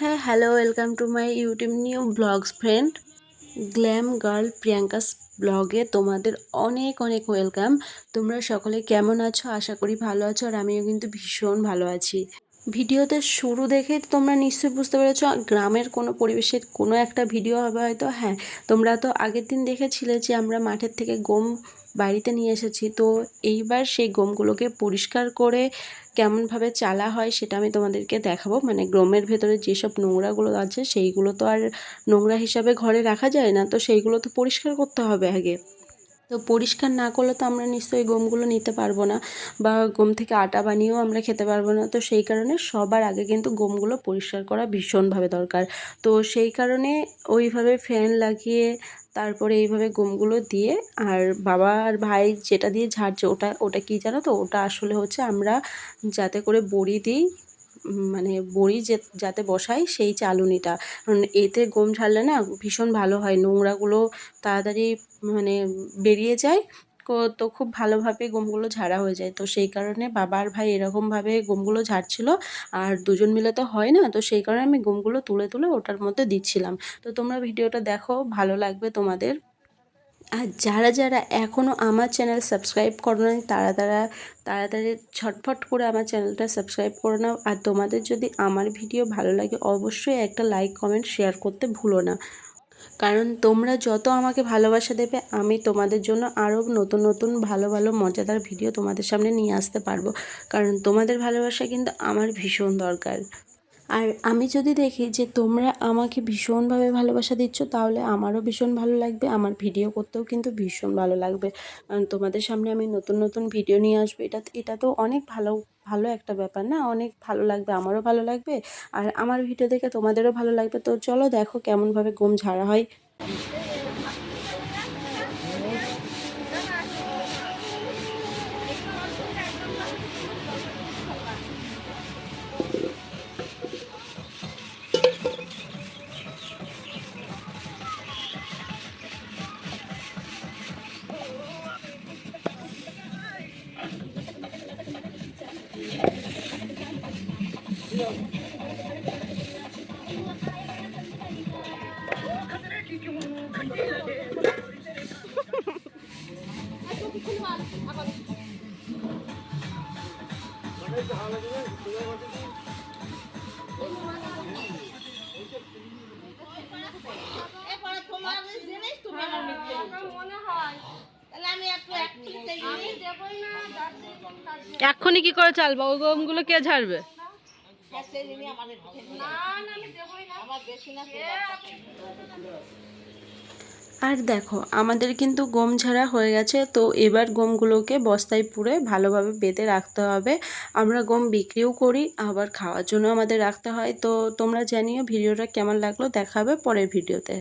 হ্যাঁ hello welcome to my YouTube new vlogs friend glam girl Priyanka's ব্লগে তোমাদের অনেক অনেক ওয়েলকাম তোমরা সকলে কেমন আছো? আশা করি ভালো আছো আর আমিও কিন্তু ভীষণ ভালো আছি। ভিডিওতে শুরু দেখে তোমরা নিশ্চয়ই বুঝতে পেরেছ, গ্রামের কোনো পরিবেশের কোনো একটা ভিডিও হবে হয়তো। হ্যাঁ তোমরা তো আগের দিন দেখেছিলে যে আমরা মাঠের থেকে গম বাড়িতে নিয়ে এসেছি। তো এইবার সেই গমগুলোকে পরিষ্কার করে কেমনভাবে চালা হয় সেটা আমি তোমাদেরকে দেখাবো। মানে গমের ভেতরে যেসব নোংরাগুলো আছে সেইগুলো তো আর নোংরা হিসাবে ঘরে রাখা যায় না, তো সেইগুলো তো পরিষ্কার করতে হবে আগে। তো পরিষ্কার না করলে তো আমরা নিশ্চয়ই গমগুলো নিতে পারব না বা গম থেকে আটা বানিয়েও আমরা খেতে পারব না। তো সেই কারণে সবার আগে কিন্তু গমগুলো পরিষ্কার করা ভীষণভাবে দরকার। তো সেই কারণে ওইভাবে ফ্যান লাগিয়ে তারপরে এইভাবে গমগুলো দিয়ে আর বাবা আর ভাই যেটা দিয়ে ঝাড়ছে ওটা ওটা কি জানো তো? ওটা আসলে হচ্ছে আমরা যাতে করে বড়ি দিই মানে বড়ি যে, যাতে বসাই সেই চালুনিটা। কারণ এতে গম ঝাড়লে না ভীষণ ভালো হয়। নোংরাগুলো তাড়াতাড়ি মানে বেরিয়ে যায়। তো খুব ভালোভাবে গমগুলো ঝাড়া হয়ে যায়। তো সেই কারণে বাবা আর ভাই এরকমভাবে গমগুলো ঝাড়ছিল। আর দুজন মিলে তো হয় না। তো সেই কারণে আমি গমগুলো তুলে তুলে ওটার মধ্যে দিচ্ছিলাম। তো তোমরা ভিডিওটা দেখো। ভালো লাগবে তোমাদের। আর যারা যারা এখনও আমার চ্যানেল সাবস্ক্রাইব করো না তারা তারা তাড়াতাড়ি ছটফট করে আমার চ্যানেলটা সাবস্ক্রাইব করে নাও। আর তোমাদের যদি আমার ভিডিও ভালো লাগে, অবশ্যই একটা লাইক, কমেন্ট, শেয়ার করতে ভুলো না। কারণ তোমরা যত আমাকে ভালোবাসা দেবে, আমি তোমাদের জন্য আরও নতুন নতুন, ভালো ভালো, মজাদার ভিডিও তোমাদের সামনে নিয়ে আসতে পারব। কারণ তোমাদের ভালোবাসা কিন্তু আমার ভীষণ দরকার। আর আমি যদি দেখি যে তোমরা আমাকে ভীষণভাবে ভালোবাসা দিচ্ছ, তাহলে আমারও ভীষণ ভালো লাগবে, আমার ভিডিও করতেও কিন্তু ভীষণ ভালো লাগবে। তোমাদের সামনে আমি নতুন নতুন ভিডিও নিয়ে আসব, এটা এটা তো অনেক ভালো ভালো একটা ব্যাপার না? অনেক ভালো লাগবে, আমারও ভালো লাগবে, আর আমার ভিডিও দেখে তোমাদেরও ভালো লাগবে। তো চলো দেখো কেমনভাবে গম ঝাড়া হয়। এক্ষুনি কি করে চালবা? ওই গমগুলো কে ঝাড়বে? না না আমি দেবই না। আমার বেশি না আর দেখো, আমাদের কিন্তু গম ঝাড়া হয়ে গেছে, তো এবার গমগুলোকে বস্তায় পুরে ভালোভাবে বেঁধে রাখতে হবে। আমরা গম বিক্রিও করি, আবার খাওয়ার জন্য আমাদের রাখতে হয়। তো তোমরা জানিও ভিডিওটা কেমন লাগল, দেখাবে পরের ভিডিওতে।